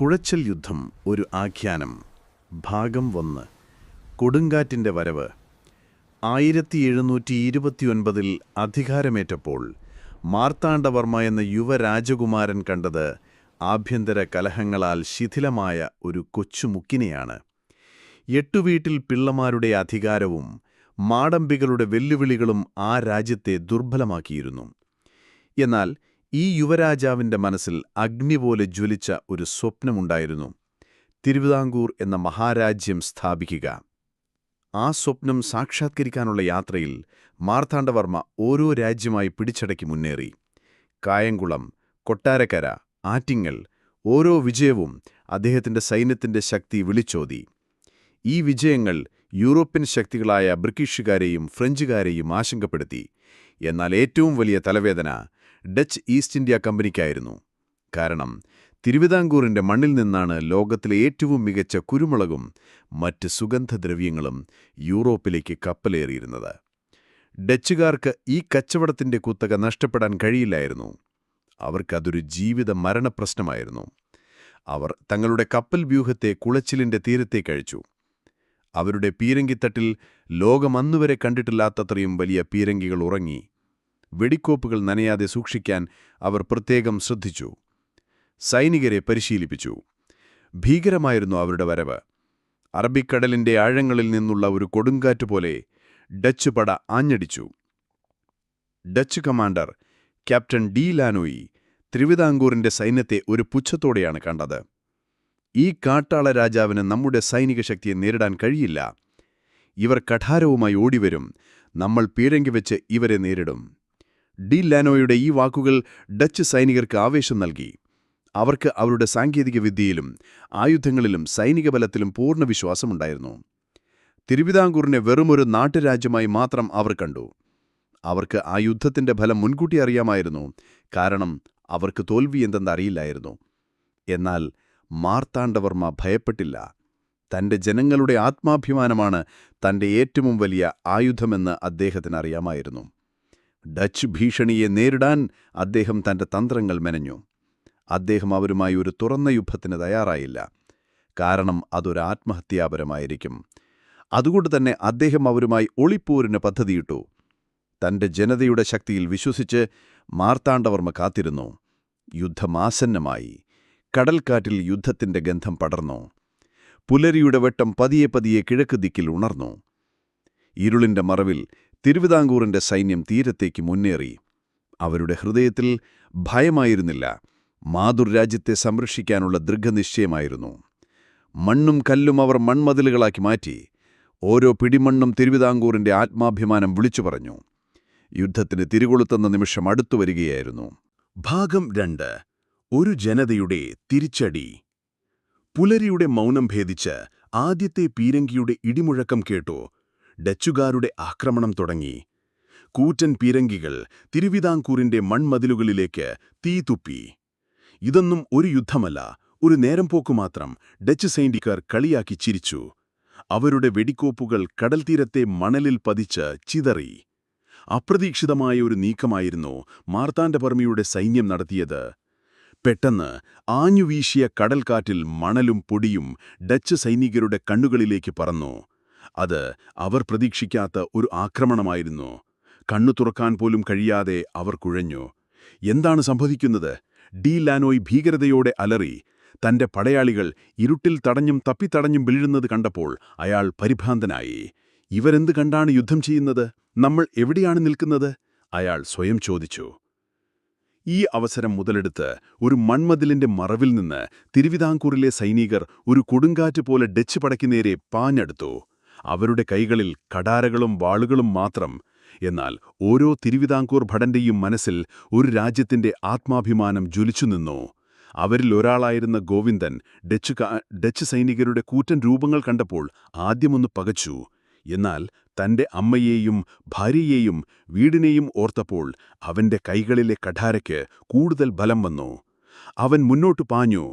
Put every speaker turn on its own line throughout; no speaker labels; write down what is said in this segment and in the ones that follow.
കുഴച്ചൽ യുദ്ധം ഒരു ആഖ്യാനം. ഭാഗം ഒന്ന്. കൊടുങ്കാറ്റിന്റെ വരവ്. ആയിരത്തി എഴുന്നൂറ്റി ഇരുപത്തിയൊൻപതിൽ അധികാരമേറ്റപ്പോൾ മാർത്താണ്ഡവർമ്മ എന്ന യുവരാജകുമാരൻ കണ്ടത് ആഭ്യന്തര കലഹങ്ങളാൽ ശിഥിലമായ ഒരു കൊച്ചുമുക്കിനെയാണ്. എട്ടുവീട്ടിൽ പിള്ളമാരുടെ അധികാരവും മാടമ്പികളുടെ വെല്ലുവിളികളും ആ രാജ്യത്തെ ദുർബലമാക്കിയിരുന്നു. എന്നാൽ ഈ യുവരാജാവിന്റെ മനസ്സിൽ അഗ്നി പോലെ ജ്വലിച്ച ഒരു സ്വപ്നമുണ്ടായിരുന്നു. തിരുവിതാംകൂർ എന്ന മഹാരാജ്യം സ്ഥാപിക്കുക. ആ സ്വപ്നം സാക്ഷാത്കരിക്കാനുള്ള യാത്രയിൽ മാർത്താണ്ഡവർമ്മ ഓരോ രാജ്യമായി പിടിച്ചടക്കി മുന്നേറി. കായംകുളം കൊട്ടാരക്കര ആറ്റിങ്ങൽ ഓരോ വിജയവും അദ്ദേഹത്തിന്റെ സൈന്യത്തിന്റെ ശക്തി വിളിച്ചോതി. ഈ വിജയങ്ങൾ യൂറോപ്യൻ ശക്തികളായ ബ്രിട്ടീഷുകാരെയും ഫ്രഞ്ചുകാരെയും ആശങ്കപ്പെടുത്തി. എന്നാൽ ഏറ്റവും വലിയ തലവേദന ഡച്ച് ഈസ്റ്റ് ഇന്ത്യ കമ്പനിക്കായിരുന്നു. കാരണം തിരുവിതാംകൂറിന്റെ മണ്ണിൽ നിന്നാണ് ലോകത്തിലെ ഏറ്റവും മികച്ച കുരുമുളകും മറ്റ് സുഗന്ധദ്രവ്യങ്ങളും യൂറോപ്പിലേക്ക് കപ്പലേറിയിരുന്നത്. ഡച്ചുകാർക്ക് ഈ കച്ചവടത്തിന്റെ കുത്തക നഷ്ടപ്പെടാൻ കഴിയില്ലായിരുന്നു. അവർക്കതൊരു ജീവിത മരണപ്രശ്നമായിരുന്നു. അവർ തങ്ങളുടെ കപ്പൽ വ്യൂഹത്തെ കുളച്ചിലിന്റെ തീരത്തേക്കഴിച്ചു അവരുടെ പീരങ്കിത്തട്ടിൽ ലോകമന്നുവരെ കണ്ടിട്ടില്ലാത്തത്രയും വലിയ പീരങ്കികൾ ഉറങ്ങി വെടിക്കോപ്പുകൾ നനയാതെ സൂക്ഷിക്കാൻ അവർ പ്രത്യേകം ശ്രദ്ധിച്ചു. സൈനികരെ പരിശീലിപ്പിച്ചു. ഭീകരമായിരുന്നു അവരുടെ വരവ്. അറബിക്കടലിന്റെ ആഴങ്ങളിൽ നിന്നുള്ള ഒരു കൊടുങ്കാറ്റ് പോലെ ഡച്ച് പട ആഞ്ഞടിച്ചു. Dutch commander captain de Lannoy തിരുവിതാംകൂറിന്റെ സൈന്യത്തെ ഒരു പുച്ഛത്തോടെയാണ് കണ്ടത്. ഈ കാട്ടാള രാജാവിന് നമ്മുടെ സൈനിക ശക്തിയെ നേരിടാൻ കഴിയില്ല. ഇവർ കഠാരവുമായി ഓടിവരും. നമ്മൾ പീരങ്കി വെച്ച് ഇവരെ നേരിടും. ഡി ലാനോയുടെ ഈ വാക്കുകൾ ഡച്ച് സൈനികർക്ക് ആവേശം നൽകി. അവർക്ക് അവരുടെ സാങ്കേതിക വിദ്യയിലും ആയുധങ്ങളിലും സൈനിക ബലത്തിലും പൂർണ വിശ്വാസമുണ്ടായിരുന്നു. തിരുവിതാംകൂറിനെ വെറുമൊരു നാട്ടുരാജ്യമായി മാത്രം അവർ കണ്ടു. അവർക്ക് ആ യുദ്ധത്തിന്റെ ഫലം മുൻകൂട്ടി അറിയാമായിരുന്നു. കാരണം അവർക്ക് തോൽവി എന്തെന്നറിയില്ലായിരുന്നു എന്നാൽ മാർത്താണ്ഡവർമ്മ ഭയപ്പെട്ടില്ല. തന്റെ ജനങ്ങളുടെ ആത്മാഭിമാനമാണ് തന്റെ ഏറ്റവും വലിയ ആയുധമെന്ന് അദ്ദേഹത്തിന് അറിയാമായിരുന്നു. ഡച്ച് ഭീഷണിയെ നേരിടാൻ അദ്ദേഹം തന്റെ തന്ത്രങ്ങൾ മെനഞ്ഞു. അദ്ദേഹം അവരുമായി ഒരു തുറന്ന യുദ്ധത്തിന് തയ്യാറായില്ല. കാരണം അതൊരു ആത്മഹത്യാപരമായിരിക്കും. അതുകൊണ്ട് തന്നെ അദ്ദേഹം അവരുമായി ഒളിപ്പോരിന് പദ്ധതിയിട്ടു. തന്റെ ജനതയുടെ ശക്തിയിൽ വിശ്വസിച്ച് മാർത്താണ്ഡവർമ്മ കാത്തിരുന്നു. യുദ്ധമാസന്നമായി. കടൽക്കാറ്റിൽ യുദ്ധത്തിന്റെ ഗന്ധം പടർന്നു. പുലരിയുടെ വെട്ടം പതിയെ പതിയെ കിഴക്ക് ദിക്കിൽ ഉണർന്നു. ഇരുളിന്റെ മറവിൽ തിരുവിതാംകൂറിന്റെ സൈന്യം തീരത്തേക്ക് മുന്നേറി. അവരുടെ ഹൃദയത്തിൽ ഭയമായിരുന്നില്ല. മാതൃരാജ്യത്തെ സംരക്ഷിക്കാനുള്ള ദൃഢനിശ്ചയമായിരുന്നു. മണ്ണും കല്ലും അവർ മൺമതിലുകളാക്കി മാറ്റി. ഓരോ പിടിമണ്ണും തിരുവിതാംകൂറിന്റെ ആത്മാഭിമാനം വിളിച്ചു പറഞ്ഞു. യുദ്ധത്തിന് തിരികൊളുത്തുന്ന നിമിഷം അടുത്തു വരികയായിരുന്നു. ഭാഗം രണ്ട്. ഒരു ജനതയുടെ തിരിച്ചടി. പുലരിയുടെ മൗനം ഭേദിച്ച് ആദ്യത്തെ പീരങ്കിയുടെ ഇടിമുഴക്കം കേട്ടു. ഡച്ചുകാരുടെ ആക്രമണം തുടങ്ങി. കൂറ്റൻ പീരങ്കികൾ തിരുവിതാംകൂറിന്റെ മൺമതിലുകളിലേക്ക് തീ തുപ്പി. ഇതൊന്നും ഒരു യുദ്ധമല്ല ഒരു നേരം പോക്കുമാത്രം ഡച്ച് സൈനികർ കളിയാക്കി ചിരിച്ചു. അവരുടെ വെടിക്കോപ്പുകൾ കടൽത്തീരത്തെ മണലിൽ പതിച്ച് ചിതറി. അപ്രതീക്ഷിതമായ ഒരു നീക്കമായിരുന്നു മാർത്താണ്ഡപർമിയുടെ സൈന്യം നടത്തിയത്. പെട്ടെന്ന് ആഞ്ഞുവീശിയ കടൽക്കാറ്റിൽ മണലും പൊടിയും ഡച്ച് സൈനികരുടെ കണ്ണുകളിലേക്ക് പറന്നു. അത് അവർ പ്രതീക്ഷിക്കാത്ത ഒരു ആക്രമണമായിരുന്നു. കണ്ണു തുറക്കാൻ പോലും കഴിയാതെ അവർ കുഴഞ്ഞു. എന്താണ് സംഭവിക്കുന്നത്? ഡി ലാനോയ് ഭീകരതയോടെ അലറി. തന്റെ പടയാളികൾ ഇരുട്ടിൽ തടഞ്ഞും തപ്പിത്തടഞ്ഞും വീഴുന്നത് കണ്ടപ്പോൾ അയാൾ പരിഭ്രാന്തനായി. ഇവരെന്ത് കണ്ടാണ് യുദ്ധം ചെയ്യുന്നത്? നമ്മൾ എവിടെയാണ് നിൽക്കുന്നത്? അയാൾ സ്വയം ചോദിച്ചു. ഈ അവസരം മുതലെടുത്ത് ഒരു മൺമതിലിന്റെ മറവിൽ നിന്ന് തിരുവിതാംകൂറിലെ സൈനികർ ഒരു കൊടുങ്കാറ്റ് പോലെ ഡച്ച് പടയ്ക്കു നേരെ പാഞ്ഞെടുത്തു. അവരുടെ കൈകളിൽ കടാരകളും വാളുകളും മാത്രം. എന്നാൽ ഓരോ തിരുവിതാംകൂർ ഭടന്റെയും മനസ്സിൽ ഒരു രാജ്യത്തിന്റെ ആത്മാഭിമാനം ജ്വലിച്ചു നിന്നു. അവരിൽ ഒരാളായിരുന്ന ഗോവിന്ദൻ ഡച്ച് ഡച്ച് സൈനികരുടെ കൂറ്റൻ രൂപങ്ങൾ കണ്ടപ്പോൾ ആദ്യമൊന്ന് പകച്ചു. എന്നാൽ തന്റെ അമ്മയെയും ഭാര്യയെയും വീടിനെയും ഓർത്തപ്പോൾ അവന്റെ കൈകളിലെ കഠാരയ്ക്ക് കൂടുതൽ ബലം വന്നു. അവൻ മുന്നോട്ടു പാഞ്ഞു.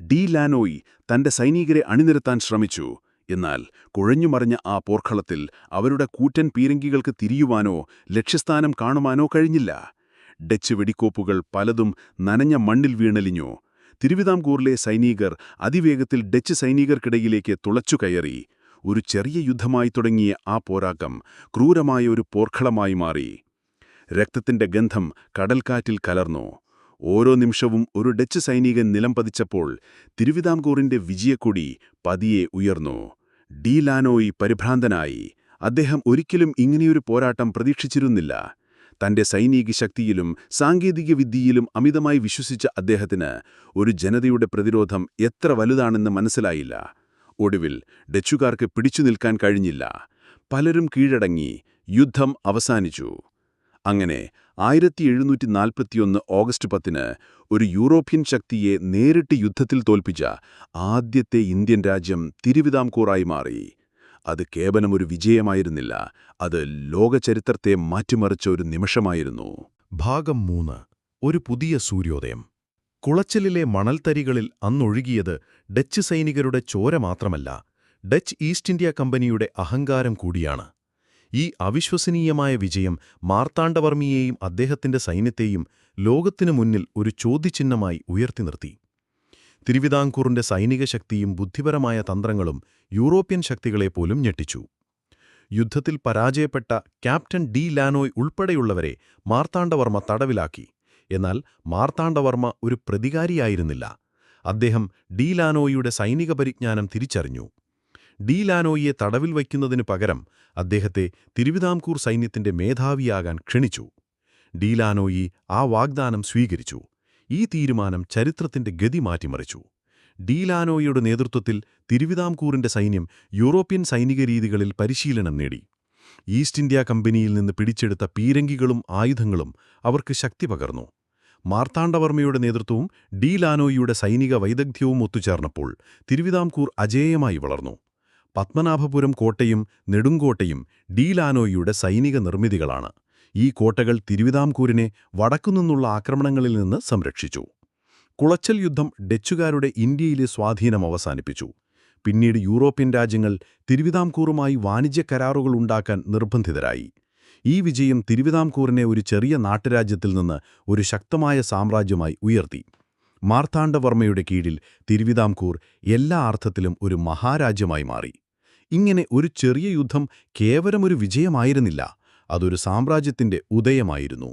ഡി ലാനോയ് തന്റെ സൈനികരെ അണിനിരത്താൻ ശ്രമിച്ചു. എന്നാൽ കുഴഞ്ഞുമറിഞ്ഞ ആ പോർക്കളത്തിൽ അവരുടെ കൂറ്റൻ പീരങ്കികൾക്ക് തിരിയുവാനോ ലക്ഷ്യസ്ഥാനം കാണുവാനോ കഴിഞ്ഞില്ല. ഡച്ച് വെടിക്കോപ്പുകൾ പലതും നനഞ്ഞ മണ്ണിൽ വീണലിഞ്ഞു.
തിരുവിതാംകൂറിലെ സൈനികർ അതിവേഗത്തിൽ ഡച്ച് സൈനികർക്കിടയിലേക്ക് തുളച്ചു കയറി. ഒരു ചെറിയ യുദ്ധമായി തുടങ്ങിയ ആ പോരാട്ടം ക്രൂരമായ ഒരു പോർക്കളമായി മാറി. രക്തത്തിന്റെ ഗന്ധം കടൽക്കാറ്റിൽ കലർന്നു. ഓരോ നിമിഷവും ഒരു ഡച്ച് സൈനികൻ നിലം പതിച്ചപ്പോൾ തിരുവിതാംകൂറിന്റെ വിജയക്കൊടി പതിയെ ഉയർന്നു. ഡി ലാനോയി പരിഭ്രാന്തനായി. അദ്ദേഹം ഒരിക്കലും ഇങ്ങനെയൊരു പോരാട്ടം പ്രതീക്ഷിച്ചിരുന്നില്ല. തന്റെ സൈനിക ശക്തിയിലും സാങ്കേതിക വിദ്യയിലും അമിതമായി വിശ്വസിച്ച അദ്ദേഹത്തിന് ഒരു ജനതയുടെ പ്രതിരോധം എത്ര വലുതാണെന്ന് മനസ്സിലായില്ല. ഒടുവിൽ ഡച്ചുകാർക്ക് പിടിച്ചു നിൽക്കാൻ കഴിഞ്ഞില്ല. പലരും കീഴടങ്ങി. യുദ്ധം അവസാനിച്ചു. അങ്ങനെ ആയിരത്തി എഴുന്നൂറ്റി നാൽപ്പത്തിയൊന്ന് ഓഗസ്റ്റ് പത്തിന് ഒരു യൂറോപ്യൻ ശക്തിയെ നേരിട്ട് യുദ്ധത്തിൽ തോൽപ്പിച്ച ആദ്യത്തെ ഇന്ത്യൻ രാജ്യം തിരുവിതാംകൂറായി മാറി. അത് കേവലം ഒരു വിജയമായിരുന്നില്ല അത് ലോകചരിത്രത്തെ മാറ്റിമറിച്ച ഒരു നിമിഷമായിരുന്നു.
ഭാഗം മൂന്ന്. ഒരു പുതിയ സൂര്യോദയം. കുളച്ചിലെ മണൽത്തരികളിൽ അന്നൊഴുകിയത് ഡച്ച് സൈനികരുടെ ചോര മാത്രമല്ല ഡച്ച് ഈസ്റ്റ് ഇന്ത്യ കമ്പനിയുടെ അഹങ്കാരം കൂടിയാണ്. ഈ അവിശ്വസനീയമായ വിജയം മാർത്താണ്ഡവർമ്മിയെയും അദ്ദേഹത്തിന്റെ സൈന്യത്തെയും ലോകത്തിനു മുന്നിൽ ഒരു ചോദ്യചിഹ്നമായി ഉയർത്തിനിർത്തി തിരുവിതാംകൂറിന്റെ സൈനിക ശക്തിയും ബുദ്ധിപരമായ തന്ത്രങ്ങളും യൂറോപ്യൻ ശക്തികളെപ്പോലും ഞെട്ടിച്ചു. യുദ്ധത്തിൽ പരാജയപ്പെട്ട ക്യാപ്റ്റൻ ഡി ലാനോയ് ഉൾപ്പെടെയുള്ളവരെ മാർത്താണ്ഡവർമ്മ തടവിലാക്കി. എന്നാൽ മാർത്താണ്ഡവർമ്മ ഒരു പ്രതികാരിയായിരുന്നില്ല. അദ്ദേഹം ഡി ലാനോയിയുടെ സൈനിക പരിജ്ഞാനം തിരിച്ചറിഞ്ഞു. ഡി ലാനോയിയെ തടവിൽ വയ്ക്കുന്നതിനു പകരം അദ്ദേഹത്തെ തിരുവിതാംകൂർ സൈന്യത്തിന്റെ മേധാവിയാകാൻ ക്ഷണിച്ചു. ഡി ലാനോയി ആ വാഗ്ദാനം സ്വീകരിച്ചു. ഈ തീരുമാനം ചരിത്രത്തിന്റെ ഗതി മാറ്റിമറിച്ചു. ഡി ലാനോയിയുടെ നേതൃത്വത്തിൽ തിരുവിതാംകൂറിന്റെ സൈന്യം യൂറോപ്യൻ സൈനിക രീതികളിൽ പരിശീലനം നേടി. ഈസ്റ്റ് ഇന്ത്യ കമ്പനിയിൽ നിന്ന് പിടിച്ചെടുത്ത പീരങ്കികളും ആയുധങ്ങളും അവർക്ക് ശക്തി പകർന്നു. മാർത്താണ്ഡവർമ്മയുടെ നേതൃത്വവും ഡി ലാനോയിയുടെ സൈനിക വൈദഗ്ധ്യവും ഒത്തുചേർന്നപ്പോൾ തിരുവിതാംകൂർ അജേയമായി വളർന്നു. പത്മനാഭപുരം കോട്ടയും നെടുങ്കോട്ടയും ഡീലാനോയുടെ സൈനിക നിർമ്മിതികളാണ്. ഈ കോട്ടകൾ തിരുവിതാംകൂരിനെ വടക്കുനിന്നുള്ള ആക്രമണങ്ങളിൽ നിന്ന് സംരക്ഷിച്ചു. കുളച്ചൽ യുദ്ധം ഡച്ചുകാരുടെ ഇന്ത്യയിലെ സ്വാധീനം അവസാനിപ്പിച്ചു. പിന്നീട് യൂറോപ്യൻ രാജ്യങ്ങൾ തിരുവിതാംകൂറുമായി വാണിജ്യ കരാറുകൾ ഉണ്ടാക്കാൻ നിർബന്ധിതരായി. ഈ വിജയം തിരുവിതാംകൂറിനെ ഒരു ചെറിയ നാട്ടുരാജ്യത്തിൽ നിന്ന് ഒരു ശക്തമായ സാമ്രാജ്യമായി ഉയർത്തി. മാർത്താണ്ഡവർമ്മയുടെ കീഴിൽ തിരുവിതാംകൂർ എല്ലാ അർത്ഥത്തിലും ഒരു മഹാരാജ്യമായി മാറി. ഇങ്ങനെ ഒരു ചെറിയ യുദ്ധം കേവലമൊരു വിജയമായിരുന്നില്ല. അതൊരു സാമ്രാജ്യത്തിന്റെ ഉദയമായിരുന്നു.